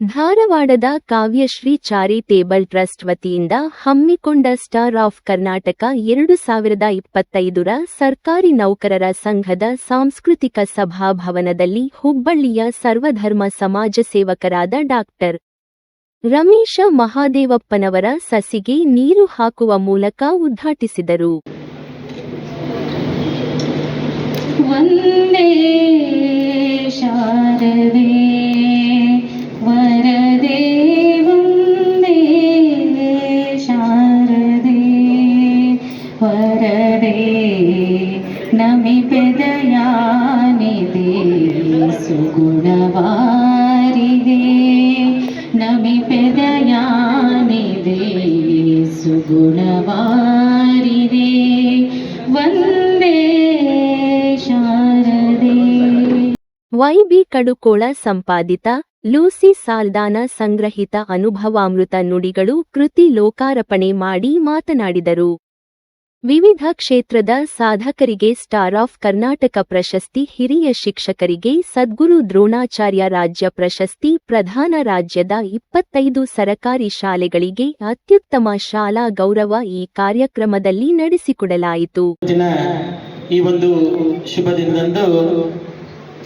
ಧಾರವಾಡದ Kavyashree charitable trust ವತಿಯಿಂದ ಹಮ್ಮಿಕೊಂಡ star of Karnataka ಎರಡು ಸಾವಿರದ ಇಪ್ಪತ್ತೈದರ ಸರ್ಕಾರಿ ನೌಕರರ ಸಂಘದ ಸಾಂಸ್ಕೃತಿಕ ಸಭಾಭವನದಲ್ಲಿ ಹುಬ್ಬಳ್ಳಿಯ ಸರ್ವಧರ್ಮ ಸಮಾಜ ಸೇವಕರಾದ ಡಾಕ್ಟರ್ ರಮೇಶ ಮಹಾದೇವಪ್ಪನವರ ಸಸಿಗೆ ನೀರು ಹಾಕುವ ಮೂಲಕ ಉದ್ಘಾಟಿಸಿದರು. ಶರರೇ ನಮಿ ಪೆದಯಾನಿದೆ, ಸುಗುಣವಾರಿದೆ. ನಮಿ ಪೆದಯಾನಿದೆ, ಸುಗುಣವಾರಿದೆ. ಒಂದೇ ಶಾರದೆ. ವೈಬಿ ಕಡುಕೋಳ ಸಂಪಾದಿತ, ಲೂಸಿ ಸಾಲ್ದಾನ ಸಂಗ್ರಹಿತ ಅನುಭವಾಮೃತ ನುಡಿಗಳು ಕೃತಿ ಲೋಕಾರ್ಪಣೆ ಮಾಡಿ ಮಾತನಾಡಿದರು. ವಿವಿಧ ಕ್ಷೇತ್ರದ ಸಾಧಕರಿಗೆ ಸ್ಟಾರ್ ಆಫ್ ಕರ್ನಾಟಕ ಪ್ರಶಸ್ತಿ, ಹಿರಿಯ ಶಿಕ್ಷಕರಿಗೆ ಸದ್ಗುರು ದ್ರೋಣಾಚಾರ್ಯ ರಾಜ್ಯ ಪ್ರಶಸ್ತಿ, ಪ್ರಧಾನ ರಾಜ್ಯದ ಇಪ್ಪತ್ತೈದು ಸರಕಾರಿ ಶಾಲೆಗಳಿಗೆ ಅತ್ಯುತ್ತಮ ಶಾಲಾ ಗೌರವ ಈ ಕಾರ್ಯಕ್ರಮದಲ್ಲಿ ನಡೆಸಿಕೊಡಲಾಯಿತು. ಈ ಒಂದು ಶುಭ ದಿನದಂದು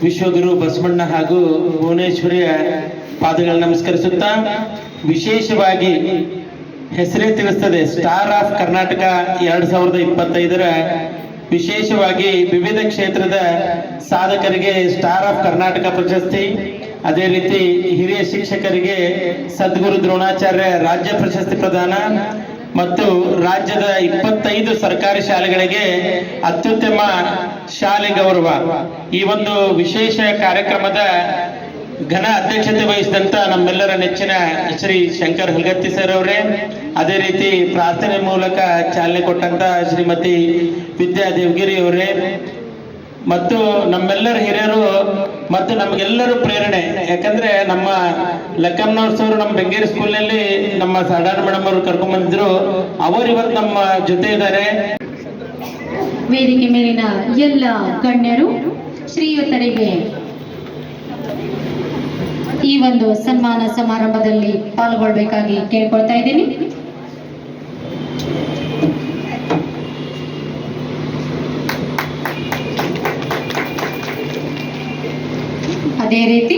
ವಿಶ್ವಗುರು ಬಸವಣ್ಣ ಹಾಗೂ ಭುವನೇಶ್ವರಿಯ ಪಾದಗಳನ್ನು ನಮಸ್ಕರಿಸುತ್ತಾ, ವಿಶೇಷವಾಗಿ ಹೆಸರೇ ತಿಳಿಸ್ತದೆ. ಸ್ಟಾರ್ ಆಫ್ ಕರ್ನಾಟಕ ಎರಡ್ ಸಾವಿರದ ಇಪ್ಪತ್ತೈದರ ವಿಶೇಷವಾಗಿ ವಿವಿಧ ಕ್ಷೇತ್ರದ ಸಾಧಕರಿಗೆ ಸ್ಟಾರ್ ಆಫ್ ಕರ್ನಾಟಕ ಪ್ರಶಸ್ತಿ. ಅದೇ ರೀತಿ ಹಿರಿಯ ಶಿಕ್ಷಕರಿಗೆ ಸದ್ಗುರು ದ್ರೋಣಾಚಾರ್ಯ ರಾಜ್ಯ ಪ್ರಶಸ್ತಿ ಪ್ರದಾನ ಮತ್ತು ರಾಜ್ಯದ ಇಪ್ಪತ್ತೈದು ಸರ್ಕಾರಿ ಶಾಲೆಗಳಿಗೆ ಅತ್ಯುತ್ತಮ ಶಾಲೆ ಗೌರವ. ಈ ಒಂದು ವಿಶೇಷ ಕಾರ್ಯಕ್ರಮದ ಘನ ಅಧ್ಯಕ್ಷತೆ ವಹಿಸಿದಂತ ನಮ್ಮೆಲ್ಲರ ನೆಚ್ಚಿನ ಶ್ರೀ ಶಂಕರ್ ಹುಲ್ಗತ್ತಿ ಸರ್ ಅವರೇ. ಅದೇ ರೀತಿ ಪ್ರಾರ್ಥನೆ ಮೂಲಕ ಚಾಲನೆ ಕೊಟ್ಟಂತ ಶ್ರೀಮತಿ ವಿದ್ಯಾ ದೇವಗಿರಿ ಅವರೇ. ಮತ್ತು ನಮ್ಮೆಲ್ಲರ ಹಿರಿಯರು ಮತ್ತು ನಮಗೆಲ್ಲರೂ ಪ್ರೇರಣೆ. ಯಾಕಂದ್ರೆ ನಮ್ಮ ಲಕ್ಕಮ್ಮನವ್ರ ಸರ್ ನಮ್ಮ ಬೆಂಗೇರಿ ಸ್ಕೂಲ್ನಲ್ಲಿ ನಮ್ಮ ಸಾಧಾರಣ ಮೇಡಮ್ ಅವರು ಕರ್ಕೊಂಡ್ ಬಂದಿದ್ರು ಅವರು ಇವತ್ತು ನಮ್ಮ ಜೊತೆ ಇದ್ದಾರೆ. ವೇದಿಕೆ ಮೇಲಿನ ಎಲ್ಲ ಗಣ್ಯರು ಶ್ರೀಯುತರಿಗೆ ಈ ಒಂದು ಸನ್ಮಾನ ಸಮಾರಂಭದಲ್ಲಿ ಪಾಲ್ಗೊಳ್ಬೇಕಾಗಿ ಕೇಳ್ಕೊಳ್ತಾ ಇದ್ದೀನಿ. ಅದೇ ರೀತಿ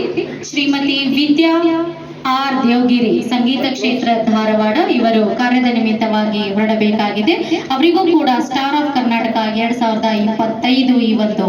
ಶ್ರೀಮತಿ ವಿದ್ಯಾ ಆರ್ ದೇವಗಿರಿ ಸಂಗೀತ ಕ್ಷೇತ್ರ ಧಾರವಾಡ ಇವರು ಕಾರ್ಯದ ನಿಮಿತ್ತವಾಗಿ ಹೊರಡಬೇಕಾಗಿದೆ. ಅವರಿಗೂ ಕೂಡ ಸ್ಟಾರ್ ಆಫ್ ಕರ್ನಾಟಕ ಎರಡ್ ಸಾವಿರದ ಇಪ್ಪತ್ತೈದು ಈ ಒಂದು